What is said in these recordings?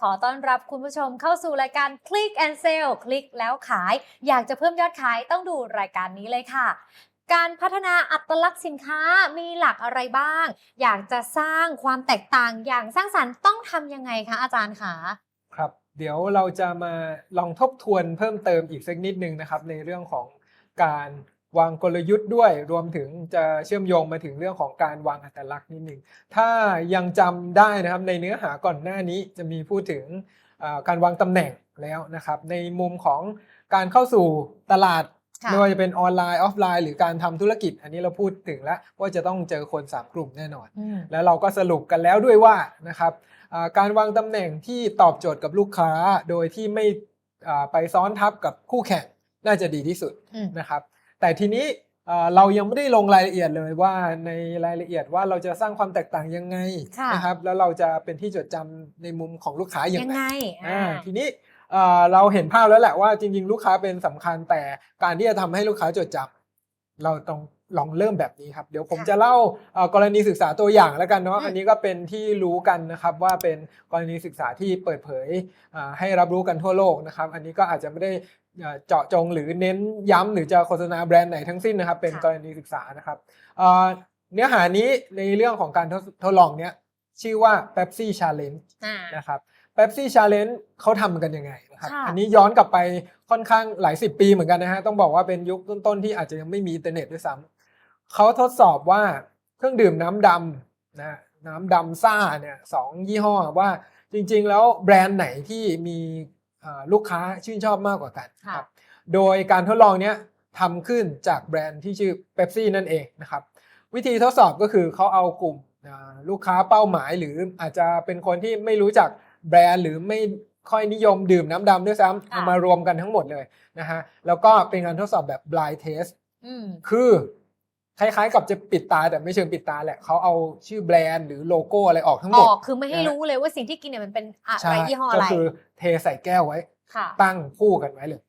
ขอต้อนรับคุณผู้ชมเข้าสู่รายการ Click and Sell คลิกแล้วขาย อยากจะเพิ่มยอดขายต้องดูรายการนี้เลยค่ะ การพัฒนาอัตลักษณ์สินค้ามีหลักอะไรบ้าง อยากจะสร้างความแตกต่างอย่างสร้างสรรค์ต้องทำยังไงคะอาจารย์คะครับ เดี๋ยวเราจะมาลองทบทวนเพิ่มเติมอีกสักนิดนึงนะครับ ในเรื่องของการ วางกลยุทธ์ด้วย รวมถึงจะเชื่อมโยงมาถึงเรื่องของการวางอัตลักษณ์นิดนึงถ้ายังจำได้นะครับในเนื้อหาก่อนหน้านี้จะมีพูดถึงอ่าการวางตำแหน่งแล้วนะครับ ในมุมของการเข้าสู่ตลาดค่ะไม่ว่าจะเป็นออนไลน์ออฟไลน์ หรือการทำธุรกิจ อันนี้เราพูดถึงแล้วว่าจะต้องเจอคนสามกลุ่มแน่นอนอืมแล้วเราก็สรุปกันแล้วด้วยว่านะครับอ่าการวางตำแหน่งที่ตอบโจทย์กับลูกค้าโดยที่ไม่อ่าไปซ้อนทับกับคู่แข่งน่าจะดีที่สุดอืมนะครับ แต่ทีนี้อ่าเรายังไม่ได้ลงรายละเอียดเลยว่าในรายละเอียดว่าเราจะสร้างความแตกต่างยังไงค่ะนะครับ แล้วเราจะเป็นที่จดจำในมุมของลูกค้ายัยังงไงไงอ่าอ่าทีนี้เอ่อเราเห็นภาพแล้วแหละว่าจริง ๆ ลูกค้าเป็นสำคัญแต่การที่จะทำให้ลูกค้าจดจำเราต้องลองเริ่มแบบนี้ครับ เดี๋ยวผมค่ะจะเล่าเอ่อกรณีศึกษาตัวอย่างแล้วกันเนาะอืมอันนี้ก็เป็นที่รู้กันนะครับว่าเป็นกรณีศึกษาที่เปิดเผยอ่าให้รับรู้กันทั่วโลกนะครับ อันนี้ก็อาจจะไม่ได้ เอ่อเจาะจงหรือเน้นย้ำหรือจะโฆษณาแบรนด์ไหนทั้งสิ้นนะครับ เป็นกรณีศึกษานะครับเอ่อเนื้อหานี้ในเรื่องของการทดทดลองเนี้ยชื่อว่า Pepsi Challenge อ่านะครับ Pepsi Challenge เขาทำกันยังไงนะครับค่ะอันนี้ย้อนกลับไปค่อนข้างหลายสิบปีเหมือนกันนะฮะ ต้องบอกว่าเป็นยุคต้นๆที่อาจจะยังไม่มีอินเทอร์เน็ตด้วยซ้ำเขาทดสอบว่าเครื่องดื่มน้ำดำนะน้ำดำซ่าเนี่ยสองยี่ห้อว่าจริงๆแล้วแบรนด์ไหนที่มีอ่า ลูกค้าชื่นชอบมากกว่ากันค่ะครับโดยการทดลองเนี้ยทำขึ้นจากแบรนด์ที่ชื่อ Pepsi นั่นเองนะครับวิธีทดสอบก็คือเขาเอากลุ่มอ่าลูกค้าเป้าหมาย หรืออาจจะเป็นคนที่ไม่รู้จักแบรนด์หรือไม่ค่อยนิยมดื่มน้ำดำด้วยซ้ำเอามารวมกันทั้งหมดเลยนะฮะแล้วก็เป็นการทดสอบแบบ blind test อืมคือ คล้ายๆ กับจะปิดตาแต่ไม่เชิงปิดตาแหละเขาเอาชื่อแบรนด์หรือโลโก้อะไรออกทั้งหอมดอกคือไม่ให้นะฮะรู้เลยว่าสิ่งที่กินเนี่ยมันเป็นอะใช่ไรยี่ห้ออะก็ไรคือเทใส่แก้วไว้ค่ะตั้งคู่กันไว้เลย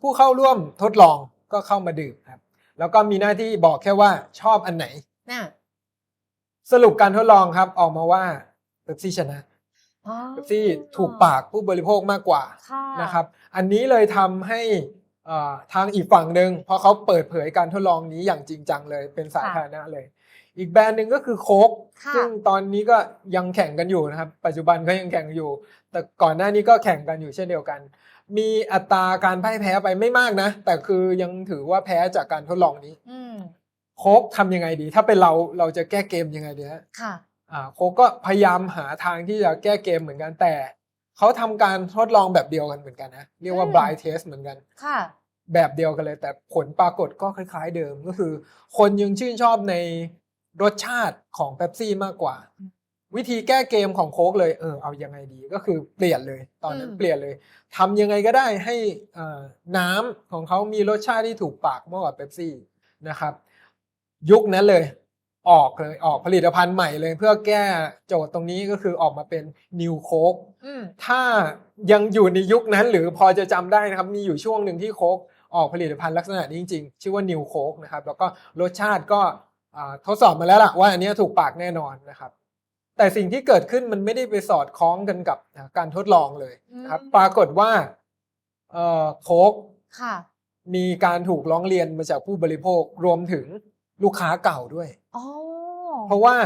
ผู้เข้าร่วมทดลองก็เข้ามาดื่มครับ แล้วก็มีหน้าที่บอกแค่ว่าชอบอันไหนน่ะสรุปการทดลองครับ ออกมาว่าเ e p ซี่ชนะอ๋อเ e p ซี่ถูกปากผู้บริโภคมากกว่าค่ะนะครับ อันนี้เลยทำให้เอ่อ ทางอีกฝั่งหนึ่งเพราะเขาเปิดเผยการทดลองนี้อย่างจริงจังเลยเป็นสาธารณะเลย อีกแบรนด์หนึ่งก็คือโค้กค่ะซึ่งตอนนี้ก็ยังแข่งกันอยู่นะครับ ปัจจุบันก็ยังแข่งอยู่ แต่ก่อนหน้านี้ก็แข่งกันอยู่เช่นเดียวกัน มีอัตราการพ่ายแพ้ไปไม่มากนะ แต่คือยังถือว่าแพ้จากการทดลองนี้อืมโค้กทำยังไงดี ถ้าเป็นเราเราจะแก้เกมยังไงดีฮะค่ะอ่าโค้กก็พยายามหาทางที่จะแก้เกมเหมือนกันแต่ เขาทำการทดลองแบบเดียวกันเหมือนกันนะเรียกว่าอืม blind test เหมือนกันค่ะ แบบเดียวกันเลย แต่ผลปรากฏก็คล้าย ๆ เดิมก็คือ คนยังชื่นชอบในรสชาติของเ e p ซี่มากกว่าอืมวิธีแก้เกมของโค้กเลยเออเอายังไงดีก็คือเปลี่ยนเลย ตอนนั้นอืมเปลี่ยนเลยทำยังไงก็ได้ให้เอ่อน้ำของเขามีรสชาติที่ถูกปากมากกว่าเ e p ซี่นะครับ ยุคนั้นเลย ออกเลยออกผลิตภัณฑ์ใหม่เลย เพื่อแก้โจทย์ตรงนี้ก็คือออกมาเป็น New Coke อืมถ้ายังอยู่ในยุคนั้นหรือพอจะจำได้นะครับ มีอยู่ช่วงหนึ่งที่โค้กออกผลิตภัณฑ์ลักษณะนี้จริงๆ ชื่อว่า New Coke นะครับ แล้วก็รสชาติก็อ่าทดสอบมาแล้วล่ะว่าอันเนี้ยถูกปากแน่นอนนะครับ แต่สิ่งที่เกิดขึ้นมันไม่ได้ไปสอดคล้องกันกับการทดลองเลยนะครับอืมปรากฏว่าเอ่อโค้กค่ะมีการถูกร้องเรียนมาจากผู้บริโภครวมถึงลูกค้าเก่าด้วย อ๋อเพราะว่า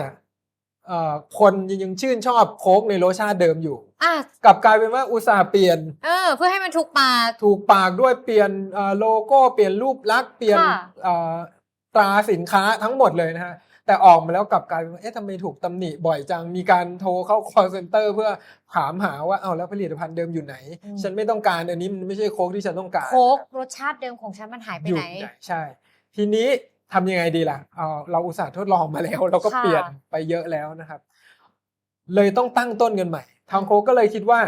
เอ่อคนยังชื่นชอบโค้กในรสชาติเดิมอยู่ อะกลับกลายเป็นว่าอุตส่าห์เปลี่ยนเออ เพื่อให้มันถูกปาก ถูกปากด้วยเปลี่ยนเอ่อโลโก้เปลี่ยนรูปลักษณ์เปลี่ยนค่ะ เอ่อตราสินค้าทั้งหมดเลยนะฮะ แต่ออกมาแล้วกลับกลายเป็นว่าเอ๊ะทำไมถูกตำหนิบ่อยจัง มีการโทรเข้า call center เพื่อถามหาว่าเอาแล้วผลิตภัณฑ์เดิมอยู่ไหน ฉันไม่ต้องการอันนี้มันไม่ใช่โค้กที่ฉันต้องการ โค้กรสชาติเดิมของฉันมันหายไปอยู่ไหนใช่ ทีนี้ ทำยังไงดีล่ะเอ่อเราอุตส่าห์ทดลองมาแล้ว เราก็ค่ะเปลี่ยนไปเยอะแล้วนะครับ เลยต้องตั้งต้นกันใหม่ ทางโคกก็เลยคิดว่า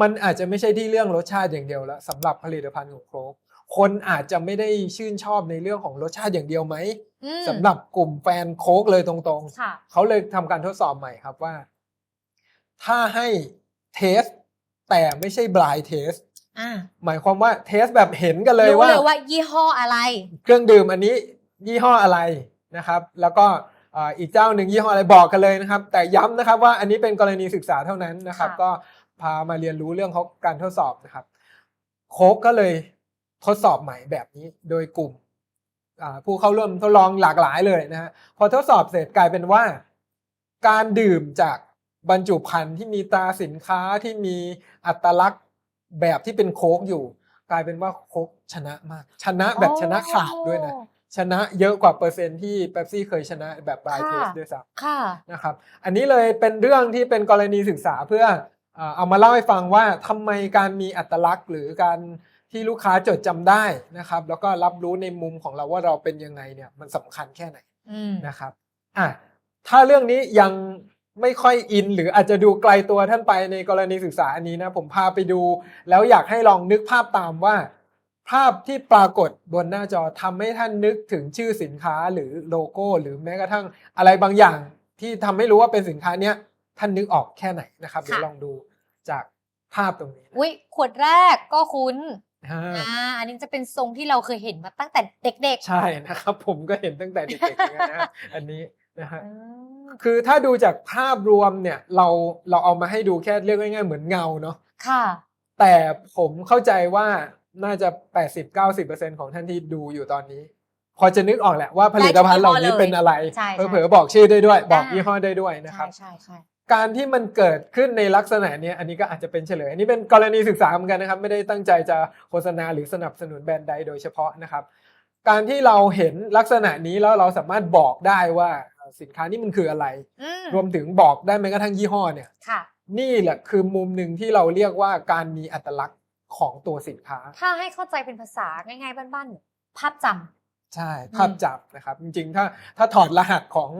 มันอาจจะไม่ใช่ที่เรื่องรสชาติอย่างเดียวแล้วสำหรับผลิตภัณฑ์ของโคกคนอาจจะไม่ได้ชื่นชอบในเรื่องของรสชาติอย่างเดียวไหมอืมสำหรับกลุ่มแฟนโคกเลยตรงค่ะๆเขาเลยทำการทดสอบใหม่ครับว่า ถ้าให้เทสแต่ไม่ใช่บลายเทสอ่าหมายความว่าเทสแบบเห็นกันเลยรู้ว่าเลยว่ายี่ห้ออะไร เครื่องดื่มอันนี้ ยี่ห้ออะไรนะครับ แล้วก็เอ่ออีกเจ้าหนึ่งยี่ห้ออะไรบอกกันเลยนะครับ แต่ย้ำนะครับว่าอันนี้เป็นกรณีศึกษาเท่านั้นนะครับค่ะก็พามาเรียนรู้เรื่องของการทดสอบนะครับ โค้กก็เลยทดสอบใหม่แบบนี้โดยกลุ่มอ่าผู้เข้าร่วมทดลองหลากหลายเลยนะฮะพอทดสอบเสร็จกลายเป็นว่า การดื่มจากบรรจุภัณฑ์ที่มีตราสินค้าที่มีอัตลักษณ์แบบที่เป็นโค้กอยู่ กลายเป็นว่าโค้กชนะมาก ชนะแบบชนะขาดด้วยนะ ชนะเยอะกว่าเปอร์เซ็นต์ที่เ e ปซี่เคยชนะแบบบรายเทสค่ะด้วยซ้ค่ะำนะครับ อันนี้เลยเป็นเรื่องที่เป็นกรณีศึกษาเพื่อเอ่อเอามาเล่าให้ฟังว่าทำไมการมีอัตลักษณ์หรือการที่ลูกค้าจดจำได้นะครับ แล้วก็รับรู้ในมุมของเราว่าเราเป็นยังไงเนี่ยมันสำคัญแค่ไหนอืมนะครับอะถ้าเรื่องนี้ยังไม่ค่อยอิน หรืออาจจะดูไกลตัวท่านไปในกรณีศึกษาอันนี้นะผมพาไปดู แล้วอยากให้ลองนึกภาพตามว่า ภาพที่ปรากฏบนหน้าจอทำให้ท่านนึกถึงชื่อสินค้าหรือโลโก้ หรือแม้กระทั่งอะไรบางอย่างที่ทำให้รู้ว่าเป็นสินค้าเนี้ยท่านนึกออกแค่ไหนนะครับ เดี๋ยวลองดูจากภาพตรงนี้นะอุ้ยขวดแรกก็คุ้นอ่าอ่าอันนี้จะเป็นทรงที่เราเคยเห็นมาตั้งแต่เด็กใช่นะครับ ผมก็เห็นตั้งแต่เด็กๆเหมือนกันนะอันนี้นะฮะๆอืมคือถ้าดูจากภาพรวมเนี่ยเราเราเอามาให้ดูแค่เรียกง่ายๆเหมือนเงาเนาะค่ะ แต่ผมเข้าใจว่า น่าจะ 80-90%ของท่านที่ดูอยู่ตอนนี้ พอจะนึกออกแหละว่าผลิตภัณฑ์เหล่านี้เป็นอะไร ใช่ใช่ เผลอๆบอกชื่อได้ด้วย บอกอ่ายี่ห้อได้ด้วยนะคใช่รับ ใช่ใช่การที่มันเกิดขึ้นในลักษณะเนี้ยอันนี้ก็อาจจะเป็นเฉลย อันนี้เป็นกรณีศึกษาเหมือนกันนะครับ ไม่ได้ตั้งใจจะโฆษณาหรือสนับสนุนแบรนด์ใดโดยเฉพาะนะครับ การที่เราเห็นลักษณะนี้แล้วเราสามารถบอกได้ว่าสินค้านี้มันคืออะไร อืมรวมถึงบอกได้แม้กระทั่งยี่ห้อเนี่ย ค่ะ นี่แหละคือมุมหนึ่งที่เราเรียกว่าการมีอัตลักษณ์ ของตัวสินค้า ถ้าให้เข้าใจเป็นภาษาง่าย ๆ บ้านๆภาพจำ ใช่ภาพจับนะครับ จริงๆ ถ้าถ้าถอดรหัสของ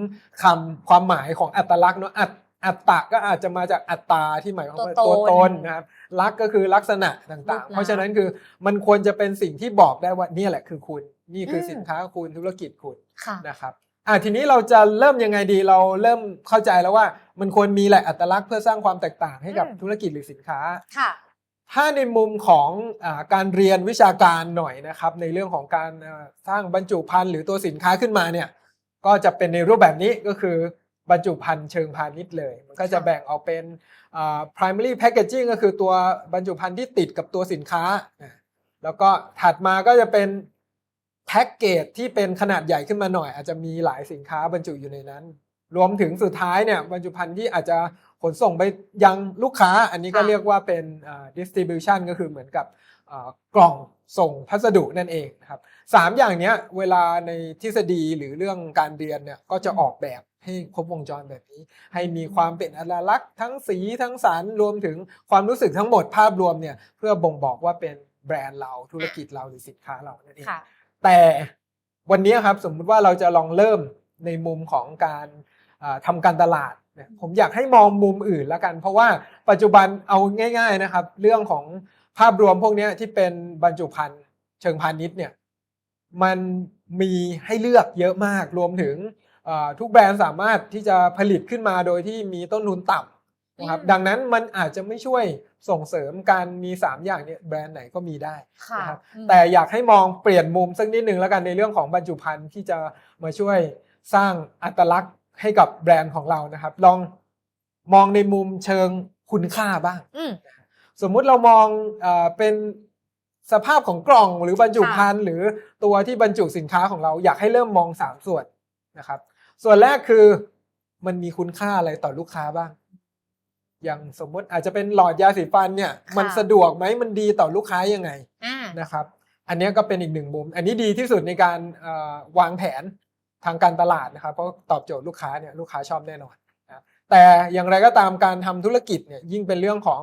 คำความหมายของอัตลักษณ์เนาะอัตอัตตะก็อาจจะมาจากอัตตาที่หมายความว่าตัตัววตนตนนะครับลักษณ์ก็คือลักษณะต่างรูปลักษณ์ๆ เพราะฉะนั้นคือมันควรจะเป็นสิ่งที่บอกได้ว่านี่แหละคือคุณ นี่คืออม สินค้าคุณธุรกิจคุณค่ะ นะครับอะทีนี้เราจะเริ่มยังไงดีเราเริ่มเข้าใจแล้วว่า มันควรมีแหละอัตลักษณ์เพื่อสร้างความแตกต่างให้กับอืม ธุรกิจหรือสินค้า ค่ะ ถ้าในมุมของอการเรียนวิชาการหน่อยนะครับ ในเรื่องของการสร้างบรรจุภัณฑ์หรือตัวสินค้าขึ้นมาเนี่ยก็จะเป็นในรูปแบบนี้ก็คือบรรจุภัณฑ์เชิงพาณิชย์เลย มันก็จะแบ่งออกเป็น primary packaging ก็คือตัวบรรจุภัณฑ์ที่ติดกับตัวสินค้า แล้วก็ถัดมาก็จะเป็นแพ็กเกจที่เป็นขนาดใหญ่ขึ้นมาหน่อย อาจจะมีหลายสินค้าบรรจุอยู่ในนั้น รวมถึงสุดท้ายเนี่ยบรรจุภัณฑ์ที่อาจจะ ขนส่งไปยังลูกค้า อันนี้ก็ค่ะเรียกว่าเป็นอ่า distribution ก็คือเหมือนกับอ่ากล่องส่งพัสดุนั่นเองนะครับสามอย่างเนี้ยเวลาในทฤษฎีหรือเรื่องการเรียนเนี่ยก็จะออกแบบให้ครบวงจรแบบนี้ ให้มีความเป็นอัตลักษณ์ทั้งสีทั้งสารรวมถึงความรู้สึกทั้งหมดภาพรวมเนี่ยเพื่อบ่งบอกว่าเป็นแบรนด์เราธุรกิจเราหรือสินค้าเรานั่นเองค่ะแต่วันนี้ครับสมมุติว่าเราจะลองเริ่มในมุมของการอ่าทำการตลาดเนี่ย ผมอยากให้มองมุมอื่นแล้วกัน เพราะว่าปัจจุบันเอาง่าย ๆนะครับ เรื่องของภาพรวมพวกเนี้ยที่เป็นบรรจุภัณฑ์เชิงพาณิชย์เนี่ยมันมีให้เลือกเยอะมากรวมถึงอ่าทุกแบรนด์สามารถที่จะผลิตขึ้นมาโดยที่มีต้นทุนต่ำนะครับอืมดังนั้นมันอาจจะไม่ช่วยส่งเสริมการมี 3 อย่างเนี้แบรนด์ไหนก็มีได้ค่ะนะครับอืมแต่อยากให้มองเปลี่ยนมุมสักนิดหนึ่งแล้วกันในเรื่องของบรรจุภัณฑ์ที่จะมาช่วยสร้างอัตลักษณ์ ให้กับแบรนด์ของเรานะครับ ลองมองในมุมเชิงคุณค่าบ้างอืมสมมุติเรามองเออเป็นสภาพของกล่องหรือบรรจุภัณฑ์หรือตัวที่บรรจุสินค้าของเราอยากให้เริ่มมองสามส่วนนะครับ ส่วนแรกคือมันมีคุณค่าอะไรต่อลูกค้าบ้าง อย่างสมมติอาจจะเป็นหลอดยาสีฟันเนี่ยค่ะมันสะดวกไหมมันดีต่อลูกค้ายังไงอ่านะครับ อันเนี้ยก็เป็นอีกหนึ่งมุม อันนี้ดีที่สุดในการเอ่อวางแผน ทางการตลาดนะครับเพราะตอบโจทย์ลูกค้าเนี่ยลูกค้าชอบแน่นอนนะแต่อย่างไรก็ตามการทำธุรกิจเนี่ยยิ่งเป็นเรื่องของ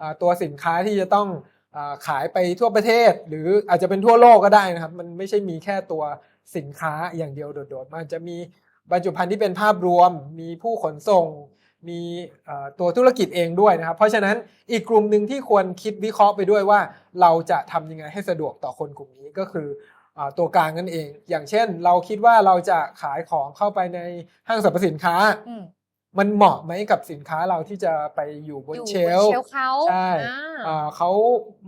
อตัวสินค้าที่จะต้องอขายไปทั่วประเทศ หรืออาจจะเป็นทั่วโลกก็ได้นะครับ มันไม่ใช่มีแค่ตัวสินค้าอย่างเดียวโดดๆมันจะมีบรรจุภัณฑ์ที่เป็นภาพรวม มีผู้ขนส่ง มีตัวธุรกิจเองด้วยนะครับ เพราะฉะนั้นอีกกลุ่มหนึ่งที่ควรคิดวิเคราะห์ไปด้วยว่า เราจะทำยังไงให้สะดวกต่อคนกลุ่มนี้ก็คือ ตัวกลางนั่นเอง อย่างเช่น เราคิดว่าเราจะขายของเข้าไปในห้างสรรพสินค้าอืมมันเหมาะไหมกับสินค้าเราที่จะไปอยู่บนอยู่เชบนลเชฟ์ลฟ์เขาใช่อ่าอ่าเขา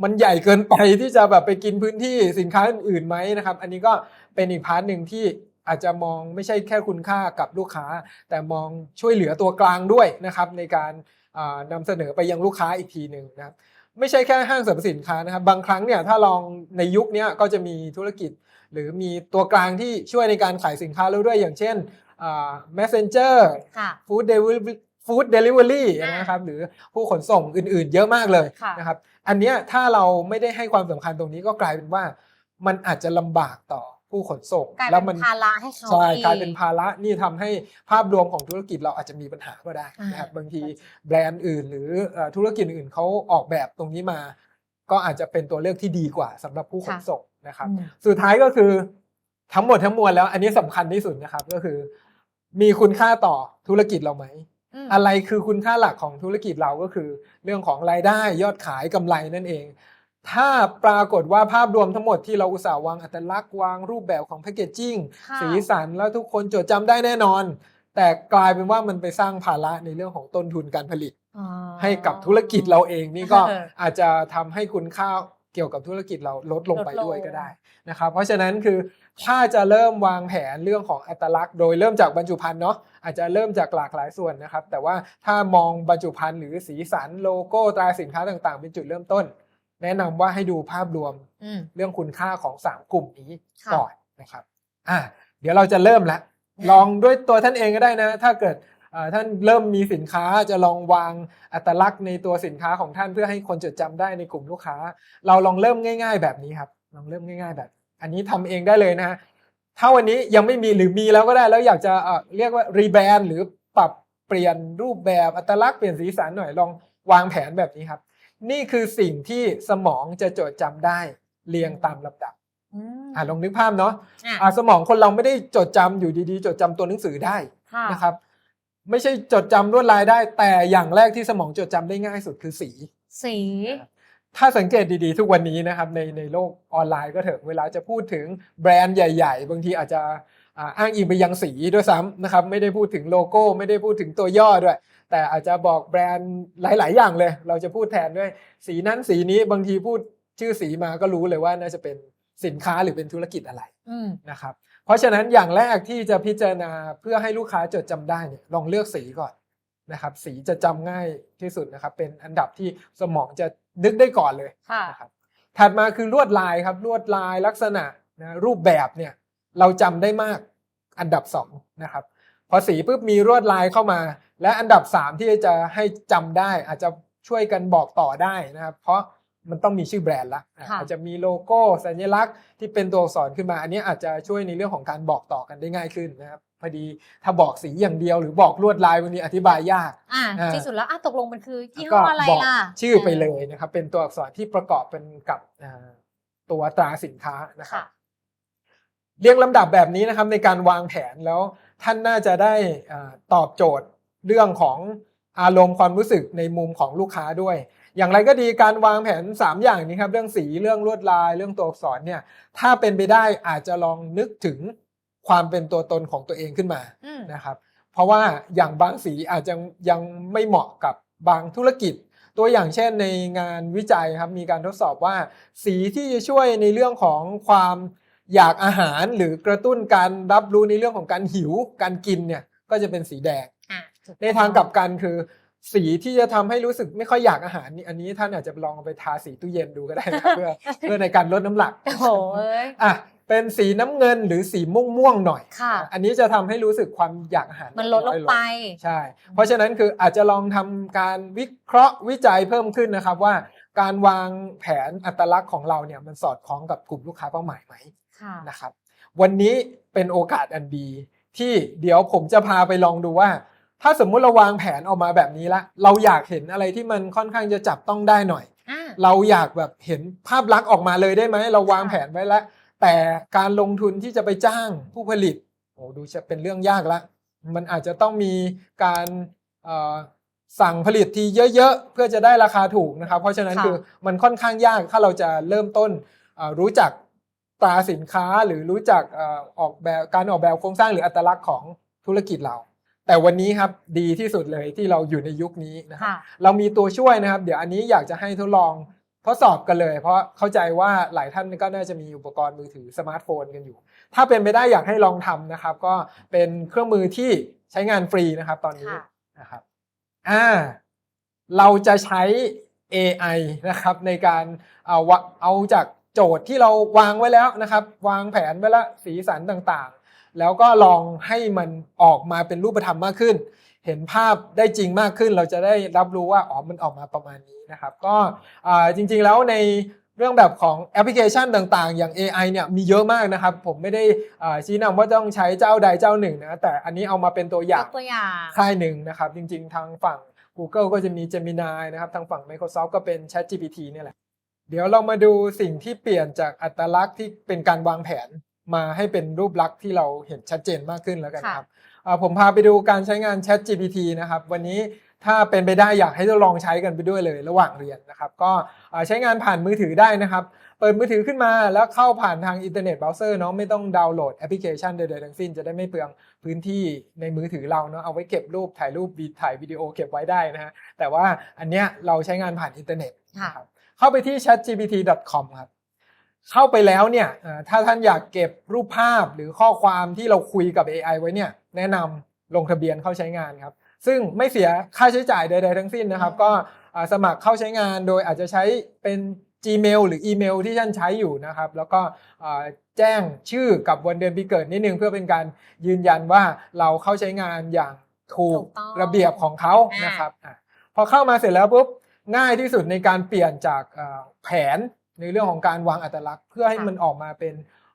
มันใหญ่เกินไปที่จะแบบไปกินพื้นที่สินค้าอื่นๆไหมนะครับ อันนี้ก็เป็นอีกพาร์ทหนึ่งที่อาจจะมองไม่ใช่แค่คุณค่ากับลูกค้า แต่มองช่วยเหลือตัวกลางด้วยนะครับ ในการอ่านำเสนอไปยังลูกค้าอีกทีหนึ่งนะครับ ไม่ใช่แค่ห้างสรรพสินค้านะครับบางครั้งเนี่ยถ้าลองในยุคเนี้ยก็จะมีธุรกิจ หรือมีตัวกลางที่ช่วยในการขายสินค้าแล้วด้วยอย่างเช่นอ่า messenger ค่ะฟู้ดเดลิเวอรี่ฟู้ดเดลิเวอรี่อ่านนะครับหรือผู้ขนส่งอื่นๆ เยอะมากเลยค่ะนะครับอันเนี้ยถ้าเราไม่ได้ให้ความสำคัญตรงนี้ก็กลายเป็นว่ามันอาจจะลำบากต่อ ผู้ขนส่งกลายแล้วเป็มันนภาระให้เขาใช่อีกลายเป็นภาระนี่ทำให้ภาพรวมของธุรกิจเราอาจจะมีปัญหาก็ได้นะครับอ่าบางทีแบรนด์อื่น หรือเอ่อธุรกิจอื่นเขาออกแบบตรงนี้มา ก็อาจจะเป็นตัวเลือกที่ดีกว่าสำหรับผู้ขนส่งนะครับอืมสุดท้ายก็คือทั้งหมดทั้งมวลแล้ว อันนี้สำคัญที่สุดนะครับก็คือ มีคุณค่าต่อธุรกิจเราไหมอืมอะไรคือคุณค่าหลักของธุรกิจเราก็คือ เรื่องของรายได้ยอดขายกำไรนั่นเอง ถ้าปรากฏว่าภาพรวมทั้งหมดที่เราอุตส่าห์วางอัตลักษณ์วางรูปแบบของแพคเกจจิ้งค่ะสีสันแล้วทุกคนจดจำได้แน่นอน แต่กลายเป็นว่ามันไปสร้างภาระในเรื่องของต้นทุนการผลิต อ๋อ ให้กับธุรกิจเราเองนี่ก็เอออาจจะทำให้คุณค่าเกี่ยวกับธุรกิจเราลดลงไปลดลง ด้วยก็ได้นะครับเพราะฉะนั้นคือถ้าจะเริ่มวางแผนเรื่องของอัตลักษณ์ โดยเริ่มจากบรรจุภัณฑ์เนาะอาจจะเริ่มจากหลากหลายส่วนนะครับ แต่ว่าถ้ามองบรรจุภัณฑ์หรือสีสันโลโก้ตราสินค้าต่างๆ เป็นจุดเริ่มต้น แนะนำว่าให้ดูภาพรวมอืมเรื่องคุณค่าของ3กลุ่มนี้ค่ะก่อนนะครับ อะเดี๋ยวเราจะเริ่มแล้วลองด้วยตัวท่านเองก็ได้นะ ถ้าเกิดเอ่อท่านเริ่มมีสินค้าจะลองวางอัตลักษณ์ในตัวสินค้าของท่านเพื่อให้คนจดจำได้ในกลุ่มลูกค้า เราลองเริ่มง่าย ๆ แบบนี้ครับ ลองเริ่มง่าย ๆ แบบ อันนี้ทำเองได้เลยนะฮะถ้าวันนี้ยังไม่มีหรือมีแล้วก็ได้แล้วอยากจะเอ่อเรียกว่ารีแบรนด์หรือปรับเปลี่ยนรูปแบบอัตลักษณ์เปลี่ยนสีสันหน่อยลองวางแผนแบบนี้ครับ นี่คือสิ่งที่สมองจะจดจำได้เรียงตามลำดับอืมอะลองนึกภาพเนาะอะอะสมองคนเราไม่ได้จดจำอยู่ดีๆ จดจำตัวหนังสือได้ค่ะนะครับ ไม่ใช่จดจำลวดลายได้ แต่อย่างแรกที่สมองจดจำได้ง่ายสุดคือสี สี ถ้าสังเกตดีๆ ทุกวันนี้นะครับในในโลกออนไลน์ก็เถอะเวลาจะพูดถึงแบรนด์ใหญ่ๆ บางทีอาจจะอ่าอ้างอิงไปยังสีด้วยซ้ำนะครับ ไม่ได้พูดถึงโลโก้ ไม่ได้พูดถึงตัวย่อด้วย แต่อาจจะบอกแบรนด์หลาย ๆ อย่างเลย เราจะพูดแทนด้วย สีนั้นสีนี้บางทีพูดชื่อสีมาก็รู้เลยว่าน่าจะเป็นสินค้าหรือเป็นธุรกิจอะไรอืมนะครับ เพราะฉะนั้นอย่างแรกที่จะพิจารณาเพื่อให้ลูกค้าจดจำได้เนี่ยลองเลือกสีก่อนนะครับ สีจะจำง่ายที่สุดนะครับ เป็นอันดับที่สมองจะนึกได้ก่อนเลยค่ะนะครับถัดมาคือลวดลายครับลวดลายลักษณะนะรูปแบบเนี่ยเราจำได้มากอันดับสองนะครับ พอสีปุ๊บมีลวดลายเข้ามา และอันดับสามที่จะให้จำได้อาจจะช่วยกันบอกต่อได้นะครับ เพราะมันต้องมีชื่อแบรนด์ละอะค่ะอาจจะมีโลโก้สัญลักษณ์ที่เป็นตัวอักษรขึ้นมา อันนี้อาจจะช่วยในเรื่องของการบอกต่อกันได้ง่ายขึ้นนะครับพอดีถ้าบอกสีอย่างเดียวหรือบอกลวดลายบางทีอธิบายยากอะอ่าที่สุดแล้วอะตกลงมันคือยี่ห้ก็ออะไรบอกล่ะชื่อไปเลยนะครับ เป็นตัวอักษรที่ประกอบเป็นกับอ่าตัวตราสินค้านะครับค่ะ เรียงลำดับแบบนี้นะครับในการวางแผนแล้วท่านน่าจะได้อ่าตอบโจทย์เรื่องของอารมณ์ความรู้สึกในมุมของลูกค้าด้วย อย่างไรก็ดีการวางแผน 3 อย่างนี้ครับเรื่องสีเรื่องลวดลาย เรื่องตัวอักษรเนี่ยถ้าเป็นไปได้อาจจะลองนึกถึงความเป็นตัวตนของตัวเองขึ้นมาอืมนะครับ เพราะว่าอย่างบางสีอาจจะยังไม่เหมาะกับบางธุรกิจ ตัวอย่างเช่นในงานวิจัยครับมีการทดสอบว่า สีที่จะช่วยในเรื่องของความ อยากอาหารหรือกระตุ้นการรับรู้ในเรื่องของการหิวการกินเนี่ยก็จะเป็นสีแดงอะถูกในทางกลับกันคือ สีที่จะทำให้รู้สึกไม่ค่อยอยากอาหารนี่อันนี้ท่านอาจจะลองเอาไปทาสีตู้เย็นดูก็ได้นะครับเพื่อเพื่อในการลดน้ำหนักโอ้โหเอ้ยอะเป็นสีน้ำเงินหรือสีม่วงม่วงๆหน่อยค่ะอันนี้จะทำให้รู้สึกความอยากอาหารมันลดลอยงไป ใช่ เพราะฉะนั้นคืออาจจะลองทำการวิเคราะห์วิจัยเพิ่มขึ้นนะครับว่า การวางแผนอัตลักษณ์ของเราเนี่ยมันสอดคล้องกับกลุ่มลูกค้าเป้าหมายไหมค่ะ นะครับ วันนี้เป็นโอกาสอันดี ที่เดี๋ยวผมจะพาไปลองดูว่า ถ้าสมมุติเราวางแผนออกมาแบบนี้ละเราอยากเห็นอะไรที่มันค่อนข้างจะจับต้องได้หน่อยอ่าเราอยากแบบเห็นภาพลักษณ์ออกมาเลยได้ไหมเราวางแผนไว้แล้วแต่การลงทุนที่จะไปจ้างผู้ผลิตโอ้ดูจะเป็นเรื่องยากละมันอาจจะต้องมีการเอ่อสั่งผลิตทีเยอะๆ เพื่อจะได้ราคาถูกนะครับ เพราะฉะนั้นค่ะคือมันค่อนข้างยากถ้าเราจะเริ่มต้นเอ่อรู้จัก ตราสินค้าหรือรู้จักเอ่อออกแบบการออกแบบโครงสร้างหรืออัตลักษณ์ของธุรกิจเรา แต่วันนี้ครับดีที่สุดเลยที่เราอยู่ในยุคนี้นะครับค่ะเรามีตัวช่วยนะครับ เดี๋ยวอันนี้อยากจะให้ทดลองทดสอบกันเลย เพราะเข้าใจว่าหลายท่านก็น่าจะมีอุปกรณ์มือถือสมาร์ทโฟนกันอยู่ ถ้าเป็นไปได้อยากให้ลองทำนะครับ ก็เป็นเครื่องมือที่ใช้งานฟรีนะครับตอนนี้ค่ะนะครับอ่าเราจะใช้ AI นะครับในการเอาวะเอาจาก โจทย์ที่เราวางไว้แล้วนะครับ วางแผนไว้แล้วสีสันต่างๆ แล้วก็ลองให้มันออกมาเป็นรูปธรรมมากขึ้น เห็นภาพได้จริงมากขึ้น เราจะได้รับรู้ว่าอ๋อมันออกมาประมาณนี้นะครับ ก็อ่าจริงๆแล้วในเรื่องแบบของแอปพลิเคชันต่างๆ อย่าง AI เนี่ยมีเยอะมากนะครับ ผมไม่ได้อ่าชี้นำว่าต้องใช้เจ้าใดเจ้าหนึ่งนะแต่อันนี้เอามาเป็นตัวอยย่างกตัวอย่างค่ายหนึ่งนะครับ จริงๆทางฝั่ง Google ก็จะมี Gemini นะครับ ทางฝั่ง Microsoft ก็เป็น ChatGPT เนี่ยแหละ เดี๋ยวเรามาดูสิ่งที่เปลี่ยนจากอัตลักษณ์ที่เป็นการวางแผนมาให้เป็นรูปลักษณ์ที่เราเห็นชัดเจนมากขึ้นแล้วกันครับอ่าผมพาไปดูการใช้งาน ChatGPT นะครับ วันนี้ถ้าเป็นไปได้อยากให้ทดลองใช้กันไปด้วยเลยระหว่างเรียนนะครับ ก็อ่าใช้งานผ่านมือถือได้นะครับ เปิดมือถือขึ้นมาแล้วเข้าผ่านทางอินเทอร์เน็ตเบราว์เซอร์เนาะไม่ต้องดาวน์โหลดแอปพลิเคชันใดๆทั้งสิ้นจะได้ไม่เปลืองพื้นที่ในมือถือเราเนาะเอาไว้เก็บรูปถ่ายรูปวีถ่ายวิดีโอเก็บไว้ได้นะฮะแต่ว่าอันเนี้ยเราใช้งานผ่านอินเทอร์เน็ตค่ะนะครับ เข้าไปที่ chatgpt.com ครับเข้าไปแล้วเนี่ยเอ่อถ้าท่านอยากเก็บรูปภาพหรือข้อความที่เราคุยกับ AI ไว้เนี่ยแนะนำลงทะเบียนเข้าใช้งานครับ ซึ่งไม่เสียค่าใช้จ่ายใดๆทั้งสิ้นนะครับ ก็อ่าสมัครเข้าใช้งานโดยอาจจะใช้เป็น Gmail หรืออีเมลที่ท่านใช้อยู่นะครับ แล้วก็อ่าแจ้งชื่อกับวันเดือนปีเกิดนิดนึงเพื่อเป็นการยืนยันว่าเราเข้าใช้งานอย่างถูกถูกต้องระเบียบของเขาอ่านนะครับอะพอเข้ามาเสร็จแล้วปุ๊บ ง่ายที่สุดในการเปลี่ยนจากแผนในเรื่องของการวางอัตลักษณ์ เพื่อให้มันออกมาเป็น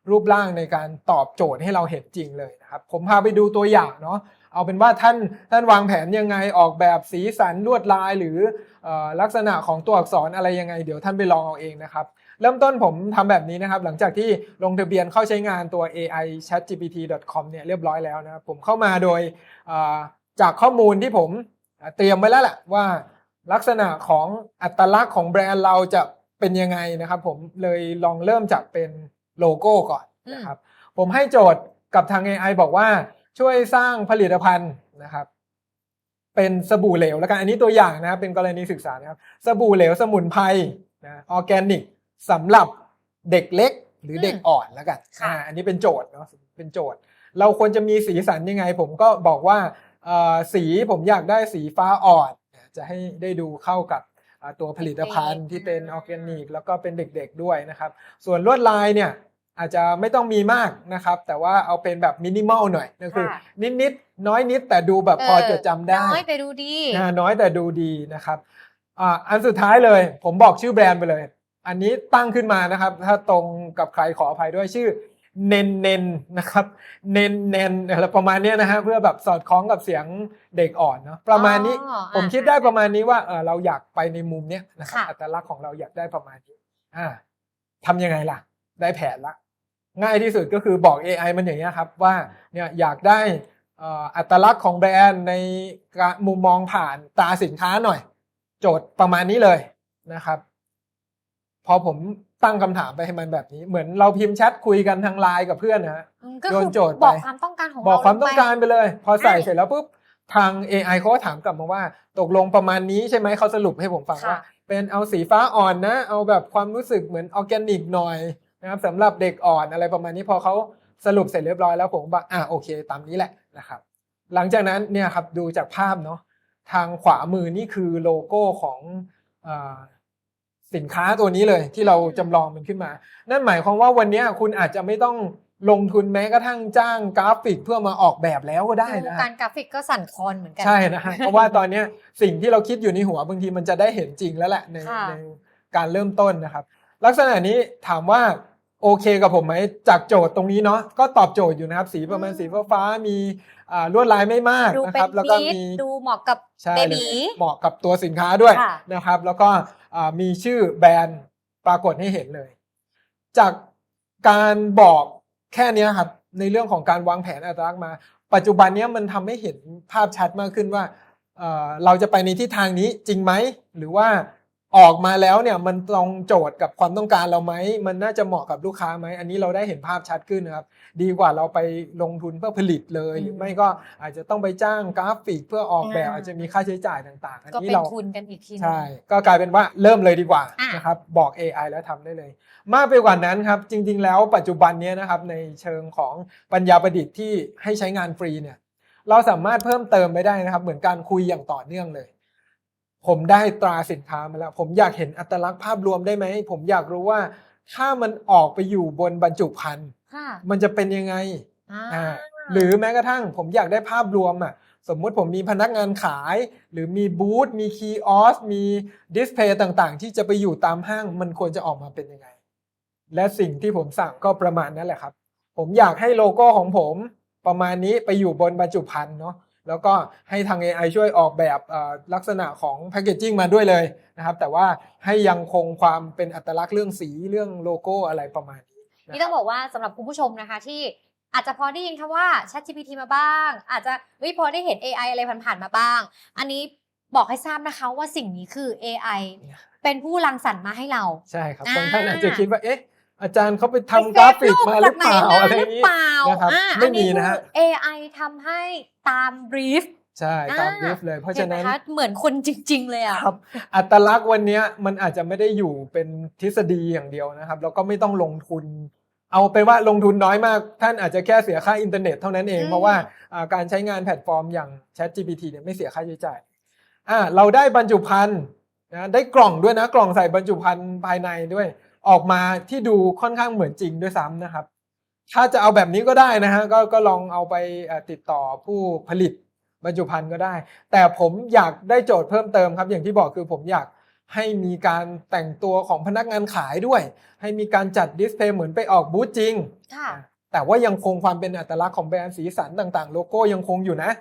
รูปร่างในการตอบโจทย์ให้เราเห็นจริงเลยนะครับ ผมพาไปดูตัวอย่างเนาะเอาเป็นว่าท่านท่านวางแผนยังไงออกแบบสีสันลวดลายหรืออลักษณะของตัวอักษรอะไรยังไง เดี๋ยวท่านไปลองเอาเองนะครับ เริ่มต้นผมทำแบบนี้นะครับ หลังจากที่ลงทะเบียนเข้าใช้งานตัว AI chatgpt.com เนี่ยเรียบร้อยแล้วนะครับผมเข้ามาโดยจากข้อมูลที่ผมเตรียมไว้แล้วแหละว่า ลักษณะของอัตลักษณ์ของแบรนด์เราจะเป็นยังไงนะครับ ผมเลยลองเริ่มจากเป็นโลโก้ก่อนนะครับ ผมให้โจทย์กับทาง AI บอกว่าช่วยสร้างผลิตภัณฑ์นะครับ เป็นสบู่เหลวแล้วกันอันนี้ตัวอย่างนะครับเป็นกรณีศึกษานะครับ สบู่เหลวสมุนไพรนะออร์แกนิกสำหรับเด็กเล็กหรือเด็กอ่อนแล้วกันค่ะอ่าอันนี้เป็นโจทย์เนาะเป็นโจทย์ เราควรจะมีสีสันยังไง ผมก็บอกว่าเอ่อสีผมอยากได้สีฟ้าอ่อน จะให้ได้ดูเข้ากับอ่าตัวผลิตภัณฑ์ที่เป็นออร์แกนิกแล้วก็เป็นเด็กๆด้วยนะครับ ส่วนลวดลายเนี่ยอาจจะไม่ต้องมีมากนะครับ แต่ว่าเอาเป็นแบบมินิมอลหน่อยก็คือค่ะนิดๆน้อยนิดแต่ดูแบบพอเออจดจำได้ น้อยแต่ดูดีอ่าน้อยแต่ดูดีนะครับอ่าอันสุดท้ายเลย ผมบอกชื่อแบรนด์ไปเลย อันนี้ตั้งขึ้นมานะครับ ถ้าตรงกับใครขออภัยด้วยชื่อ เนนเนนนะครับ เนนเนนอะไรประมาณเนี้ยนะฮะเพื่อแบบสอดคล้องกับเสียงเด็กอ่อนเนาะประมาณนี้อ๋อผมอ่าคิดได้ประมาณนี้ว่าเออเราอยากไปในมุมเนี้ยนะครับค่ะอัตลักษณ์ของเราอยากได้ประมาณนี้อ่าทำยังไงล่ะ ได้แผนละง่ายที่สุดก็คือบอก AI มันอย่างนี้ยครับว่าเนี่ยอยากได้เอ่ออัตลักษณ์ของแบรนด์ในการมุมมองผ่านตราสินค้าหน่อย โจทย์ประมาณนี้เลยนะครับ พอผม ตั้งคำถามไปให้มันแบบนี้ เหมือนเราพิมพ์แชทคุยกันทางไลน์กับเพื่อนนะฮะอืมก็โยคืนอโจทย์ไปบอกความต้องการของบอกเความต้องการไปเลย พอใส่ใช่เสร็จแล้วปุ๊บทาง AI เขาก็ถามกลับมาว่า ตกลงประมาณนี้ใช่ไหมเขาสรุปให้ผมฟังค่ะว่า เป็นเอาสีฟ้าอ่อนนะ เอาแบบความรู้สึกเหมือนออร์แกนิกหน่อยนะครับสำหรับเด็กอ่อนอะไรประมาณนี้พอเขาสรุปเสร็จเรียบร้อยแล้วผมบอกอะโอเค ตามนี้แหละนะครับ หลังจากนั้นเนี่ยครับดูจากภาพเนาะทางขวามือนี่คือโลโก้ของอา สินค้าตัวนี้เลยที่เราจำลองมันขึ้นมา นั่นหมายความว่าวันเนี้ยคุณอาจจะไม่ต้องลงทุนแม้กระทั่งจ้างกราฟิกเพื่อมาออกแบบแล้วก็ได้ดูนะการกราฟิกก็สั่นคลอนเหมือนกันใช่นะฮะเพราะว่าตอนเนี้ยสิ่งที่เราคิดอยู่ในหัวบางทีมันจะได้เห็นจริงแล้วแหละในค่ะในการเริ่มต้นนะครับ ลักษณะนี้ถามว่า โอเคกับผมไหมจากโจทย์ตรงนี้เนาะก็ตอบโจทย์อยู่นะครับ สีประมาณอืมสีฟ้าๆมีอ่าลวดลายไม่มากดูนะเป็ครับนแล้วก็บีทมีดูเหมาะกับใช่เบเลบียเหมาะกับตัวสินค้าด้วยค่ะนะครับ แล้วก็อ่ามีชื่อแบรนด์ปรากฏให้เห็นเลย จากการบอกแค่เนี้ยครับในเรื่องของการวางแผนอัตลักษณ์มา ปัจจุบันเนี้ยมันทำให้เห็นภาพชัดมากขึ้นว่าเอ่อเราจะไปในทิศทางนี้จริงไหมหรือว่า ออกมาแล้วเนี่ยมันตรงโจทย์กับความต้องการเราไหมมันน่าจะเหมาะกับลูกค้าไหมอันนี้เราได้เห็นภาพชัดขึ้นนะครับดีกว่าเราไปลงทุนเพื่อผลิตเลยอืมหรือไม่ก็อาจจะต้องไปจ้างกราฟิกเพื่อออกแบบอ่าอาจจะมีค่าใช้จ่ายต่างๆ อันก็นี้เป็นเราทุนกันอีกทีหนึงใช่ก็กลายเป็นว่าเริ่มเลยดีกว่าอะนะครับบอก AI แล้วทำได้เลย มากไปกว่านั้นครับจริง ๆ แล้วปัจจุบันเนี้ยนะครับในเชิงของปัญญาประดิษฐ์ที่ให้ใช้งานฟรีเนี่ยเราสามารถเพิ่มเติมไปได้นะครับ เหมือนการคุยอย่างต่อเนื่องเลย ผมได้ตราสินค้ามาแล้ว ผมอยากเห็นอัตลักษณ์ภาพรวมได้ไหม ผมอยากรู้ว่า ถ้ามันออกไปอยู่บนบรรจุภัณฑ์ค่ะมันจะเป็นยังไงอ่าอ่าหรือแม้กระทั่ง ผมอยากได้ภาพรวมอะสมมุติผมมีพนักงานขาย หรือมีบูธมีคีออสมีดิสเพย์ต่างๆ ที่จะไปอยู่ตามห้างมันควรจะออกมาเป็นยังไง และสิ่งที่ผมสั่งก็ประมาณนั้นแหละครับ ผมอยากให้โลโก้ของผมประมาณนี้ไปอยู่บนบรรจุภัณฑ์เนาะ แล้วก็ให้ทาง AI ช่วยออกแบบเอ่อลักษณะของแพ c เกจจิ้งมาด้วยเลยนะครับ แต่ว่าให้ยังคงความเป็นอัตลักษณ์เรื่องสีเรื่องโลโก้อะไรประมาณนี้ะนี่ต้องบอกว่าสำหรับคุณผู้ชมนะคะที่อาจจะพอได้ยินคำว่า ChatGPT มาบ้าง อาจจะเฮ้ยพอได้เห็น AI อะไรผ่านๆมาบ้าง อันนี้บอกให้ทราบนะคะว่าสิ่งนี้คือ AI เป็นผู้รังสรรค์มาให้เรา ใช่ครับอ่าบางท่านอาจจะคิดว่าเอ๊ะ อาจารย์เขาไปทำกราฟิกมาหรือเปล่าปอะไรจกหนอย่างนี้หรือเปล่านะครับอ่าไม่อัมีนะฮะคือ AI ทำให้ตาม brief ใช่ตามอ่าบรีฟเลยเพราะเห็ฉะนไหมนั้นคะเหมือนคนจริง ๆ เลยอะครับอัตลักษณ์วันเนี้ยมันอาจจะไม่ได้อยู่เป็นทฤษฎีอย่างเดียวนะครับ แล้วก็ไม่ต้องลงทุน เอาเป็นว่าลงทุนน้อยมาก ท่านอาจจะแค่เสียค่าอินเทอร์เน็ตเท่านั้นเองอืมเพราะว่าอ่าการใช้งานแพลตฟอร์มอย่าง ChatGPT เนี่ยไม่เสียค่าใช้จ่ายอ่าเราได้บรรจุภัณฑ์นะได้กล่องด้วยนะกล่องใส่บรรจุภัณฑ์ภายในด้วย ออกมาที่ดูค่อนข้างเหมือนจริงด้วยซ้ำนะครับ ถ้าจะเอาแบบนี้ก็ได้นะฮะก็ก็ลองเอาไปเอ่อติดต่อผู้ผลิตบรรจุภัณฑ์ก็ได้ แต่ผมอยากได้โจทย์เพิ่มเติมครับ อย่างที่บอกคือผมอยากให้มีการแต่งตัวของพนักงานขายด้วย ให้มีการจัดดิสเพย์เหมือนไปออกบูธจริงค่ะแต่ว่ายังคงความเป็นอัตลักษณ์ของแบรนด์สีสันต่างๆ โลโก้ยังคงอยู่นะ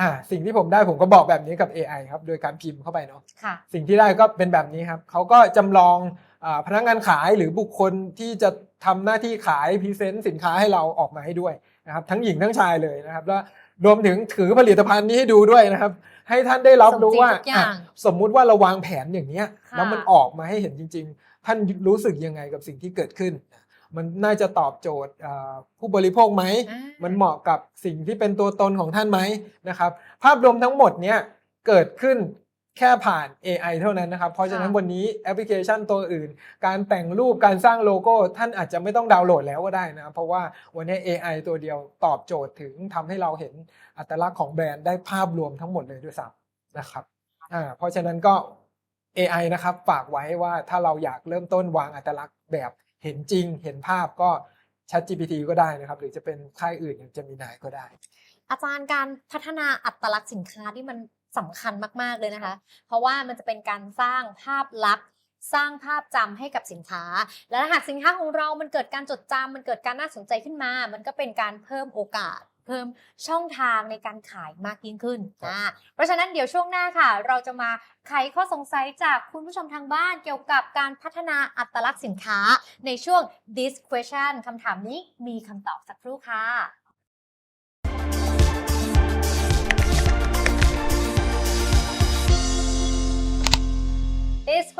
อ่าสิ่งที่ผมได้ผมก็บอกแบบนี้กับ AI ครับ โดยการพิมพ์เข้าไปเนาะค่ะสิ่งที่ได้ก็เป็นแบบนี้ครับ เขาก็จำลองอา พนักงานขายหรือบุคคลที่จะทำหน้าที่ขายพรีเซนต์สินค้าให้เราออกมาให้ด้วยนะครับทั้งหญิงทั้งชายเลยนะครับแล้วรวมถึงถือผลิตภัณฑ์นี้ให้ดูด้วยนะครับ ให้ท่านได้รับรู้ว่าสมจริงทุกอย่างอะสมมุติว่าเราวางแผนอย่างเนี้ยค่ะแล้วมันออกมาให้เห็นจริง ๆ ท่านรู้สึกยังไงกับสิ่งที่เกิดขึ้น มันน่าจะตอบโจทย์อ่าผู้บริโภคไหมอ่ามันเหมาะกับสิ่งที่เป็นตัวตนของท่านไหมนะครับ ภาพรวมทั้งหมดเนี้ยเกิดขึ้น แค่ผ่าน AI เท่านั้นนะครับ เพราะฉะนั้นค่ะวันนี้แอปพลิเคชันตัวอื่น การแต่งรูปการสร้างโลโก้ ท่านอาจจะไม่ต้องดาวน์โหลดแล้วก็ได้นะครับเพราะว่าวันนี้ AI ตัวเดียวตอบโจทย์ถึงทำให้เราเห็นอัตลักษณ์ของแบรนด์ได้ภาพรวมทั้งหมดเลยด้วยซ้ำนะครับอ่าเพราะฉะนั้นก็ AI นะครับฝากไว้ว่าถ้าเราอยากเริ่มต้นวางอัตลักษณ์แบบเห็นจริง เห็นภาพก็ ChatGPT ก็ได้นะครับ หรือจะเป็นค่ายอื่นอย่าง Gemini ก็ได้ อาจารย์การพัฒนาอัตลักษณ์สินค้าที่มัน สำคัญมาก ๆ เลยนะคะ เพราะว่ามันจะเป็นการสร้างภาพลักษณ์สร้างภาพจำให้กับสินค้า และถ้าหากสินค้าของเรามันเกิดการจดจำมันเกิดการน่าสนใจขึ้นมา มันก็เป็นการเพิ่มโอกาส เพิ่มช่องทางในการขายมากยิ่งขึ้นครับนะเพราะฉะนั้นเดี๋ยวช่วงหน้าค่ะ เราจะมาไขข้อสงสัยจากคุณผู้ชมทางบ้านเกี่ยวกับการพัฒนาอัตลักษณ์สินค้าในช่วง this question คำถามนี้มีคำตอบสักครู่ค่ะ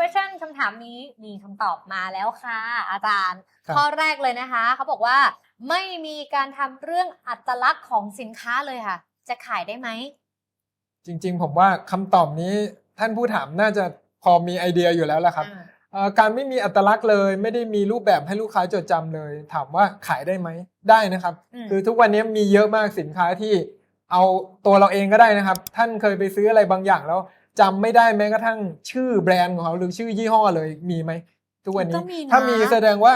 question คำถามนี้มีคำตอบมาแล้วค่ะ อาจารย์ครับข้อแรกเลยนะคะ เขาบอกว่า ไม่มีการทำเรื่องอัตลักษณ์ของสินค้าเลยค่ะ จะขายได้ไหม จริงๆ ผมว่าคำตอบนี้ท่านผู้ถามน่าจะพอมีไอเดียอยู่แล้วละครับอ่าเอ่อการไม่มีอัตลักษณ์เลย ไม่ได้มีรูปแบบให้ลูกค้าจดจำเลย ถามว่าขายได้ไหมได้นะครับมคือทุกวันนี้มีเยอะมากสินค้าที่เอาตัวเราเองก็ได้นะครับ ท่านเคยไปซื้ออะไรบางอย่างแล้ว จำไม่ได้แม้กระทั่งชื่อแบรนด์ของเขาหรือชื่อยี่ห้อเลยมีไหมทุกวันก็นี้มีนะถ้ามีแสดงว่า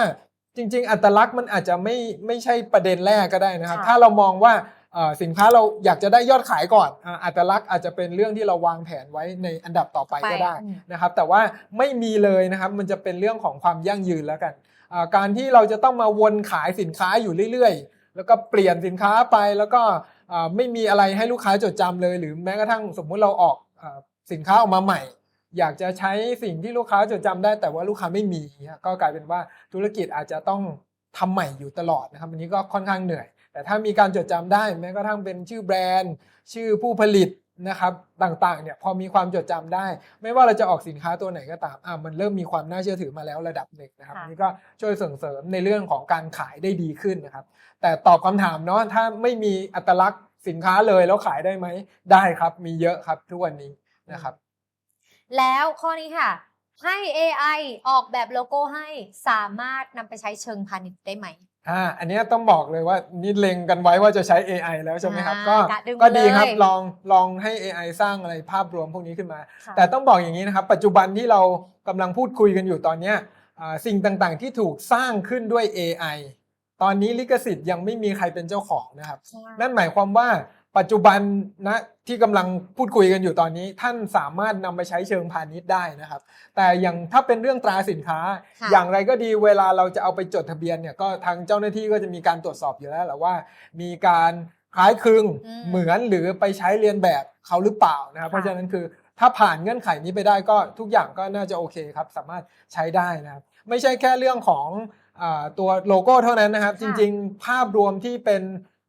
จริง ๆ อัตลักษณ์มันอาจจะไม่ไม่ใช่ประเด็นแรกก็ได้นะครับค่ะถ้าเรามองว่าเอ่อสินค้าเราอยากจะได้ยอดขายก่อนอ่าอัตลักษณ์อาจจะเป็นเรื่องที่เราวางแผนไว้ในอันดับต่อไปก็ได้อืมนะครับ แต่ว่าไม่มีเลยนะครับมันจะเป็นเรื่องของความยั่งยืนแล้วกันอ่าการที่เราจะต้องมาวนขายสินค้าอยู่เรื่อยๆ แล้วก็เปลี่ยนสินค้าไปแล้วก็อ่าไม่มีอะไรให้ลูกค้าจดจำเลย หรือแม้กระทั่งสมมุติเราออกอา สินค้าออกมาใหม่ อยากจะใช้สิ่งที่ลูกค้าจดจำได้ แต่ว่าลูกค้าไม่มีก็กลายเป็นว่าธุรกิจอาจจะต้องทำใหม่อยู่ตลอดนะครับอันนี้ก็ค่อนข้างเหนื่อย แต่ถ้ามีการจดจำได้แม้กระทั่งเป็นชื่อแบรนด์ ชื่อผู้ผลิตนะครับต่างๆเนี่ยพอมีความจดจำได้ ไม่ว่าเราจะออกสินค้าตัวไหนก็ตามอะมันเริ่มมีความน่าเชื่อถือมาแล้วระดับหนึ่งนะครับค่ะอันนี่ก็ช่วยส่งเสริมในเรื่องของการขายได้ดีขึ้นนะครับ แต่ตอบคำถามเนาะถ้าไม่มีอัตลักษณ์สินค้าเลยแล้วขายได้ไหมได้ครับมีเยอะครับทุกวันนี้ นะครับ แล้วข้อนี้ค่ะ ให้ AI ออกแบบโลโก้ให้สามารถนำไปใช้เชิงพาณิชย์ได้ไหม อ่าอันเนี้ยต้องบอกเลยว่านี่เล็งกันไว้ว่าจะใช้ AI แล้วใช่ไหมครับอ่าก็กะดึงก็ดีครับเลยลองลองให้ AI สร้างอะไรภาพรวมพวกนี้ขึ้นมา ค่ะ แต่ต้องบอกอย่างนี้นะครับ ปัจจุบันที่เรากำลังพูดคุยกันอยู่ตอนเนี้ยอ่าสิ่งต่างๆที่ถูกสร้างขึ้นด้วย AI ตอนนี้ลิขสิทธิ์ยังไม่มีใครเป็นเจ้าของนะครับ ใช่ นั่นหมายความว่า ปัจจุบันนะที่กำลังพูดคุยกันอยู่ตอนนี้ ท่านสามารถนำไปใช้เชิงพาณิชย์ได้นะครับ แต่อย่างถ้าเป็นเรื่องตราสินค้าค่ะอย่างไรก็ดีเวลาเราจะเอาไปจดทะเบียนเนี่ยก็ทางเจ้าหน้าที่ก็จะมีการตรวจสอบอยู่แล้วแหละว่า มีการคล้ายคลึงอืมเหมือนหรือไปใช้เรียนแบบเขาหรือเปล่านะครับค่ะเพราะฉะนั้นคือถ้าผ่านเงื่อนไขนี้ไปได้ก็ทุกอย่างก็น่าจะโอเคครับ สามารถใช้ได้นะครับ ไม่ใช่แค่เรื่องของอาตัวโลโก้เท่านั้นนะครับ จริง ๆ ภาพรวมที่เป็น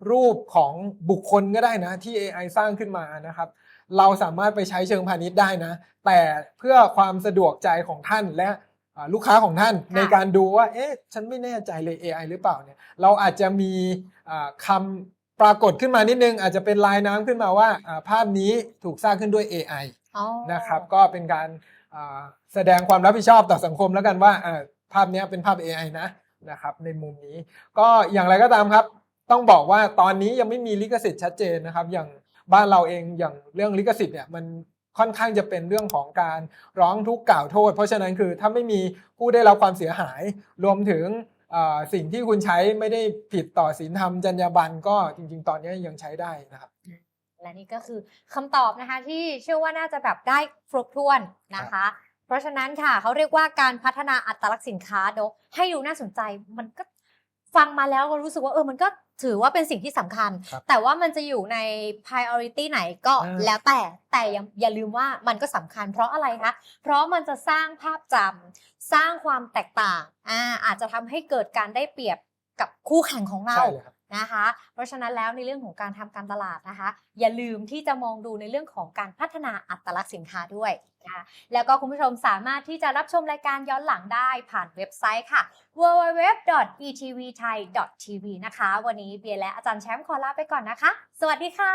รูปของบุคคลก็ได้นะที่ AI สร้างขึ้นมานะครับ เราสามารถไปใช้เชิงพาณิชย์ได้นะ แต่เพื่อความสะดวกใจของท่านและอ่าลูกค้าของท่านค่ะในการดูว่า เอ๊ะ ฉันไม่แน่ใจเลย AI หรือเปล่าเนี่ย เราอาจจะมีอ่าคำปรากฏขึ้นมานิดนึง อาจจะเป็นลายน้ำขึ้นมาว่าอ่าภาพนี้ถูกสร้างขึ้นด้วย AI อ๋อนะครับ ก็เป็นการอ่าแสดงความรับผิดชอบต่อสังคมแล้วกันว่าอ่าภาพเนี้ยเป็นภาพ AI นะนะครับในมุมนี้ก็อย่างไรก็ตามครับ ต้องบอกว่าตอนนี้ยังไม่มีลิขสิทธิ์ชัดเจนนะครับ อย่างบ้านเราเองอย่างเรื่องลิขสิทธิ์เนี่ยมันค่อนข้างจะเป็นเรื่องของการร้องทุกข์กล่าวโทษ เพราะฉะนั้นคือถ้าไม่มีผู้ได้รับความเสียหาย รวมถึงอ่าสิ่งที่คุณใช้ไม่ได้ผิดต่อศีลธรรมจรรยาบรรณก็จริง ๆ ตอนนี้ยังใช้ได้นะครับ และนี่ก็คือคำตอบนะคะที่เชื่อว่าน่าจะแบบได้ครบถ้วนนะคะ เพราะฉะนั้นค่ะเขาเรียกว่าการพัฒนาอัตลักษณ์สินค้าเนอะให้ดูน่าสนใจมันก็ฟังมาแล้วก็รู้สึกว่าเออมันก็ ถือว่าเป็นสิ่งที่สำคัญครับแต่ว่ามันจะอยู่ใน priority ไหนก็อ่าแล้วแต่แต่อย่าอย่าลืมว่ามันก็สำคัญ เพราะอะไรคะเพราะมันจะสร้างภาพจำสร้างความแตกต่างอ่าอาจจะทำให้เกิดการได้เปรียบกับคู่แข่งของเราใช่เลยครับ นะคะ เพราะฉะนั้นแล้วในเรื่องของการทำการตลาดนะคะ อย่าลืมที่จะมองดูในเรื่องของการพัฒนาอัตลักษณ์สินค้าด้วยนะะแล้วก็คุณผู้ชมสามารถที่จะรับชมรายการย้อนหลังได้ผ่านเว็บไซต์ค่ะ www.etvthai.tv นะคะ วันนี้เบียร์และอาจารย์แชมป์ขอลาไปก่อนนะคะ สวัสดีค่ะ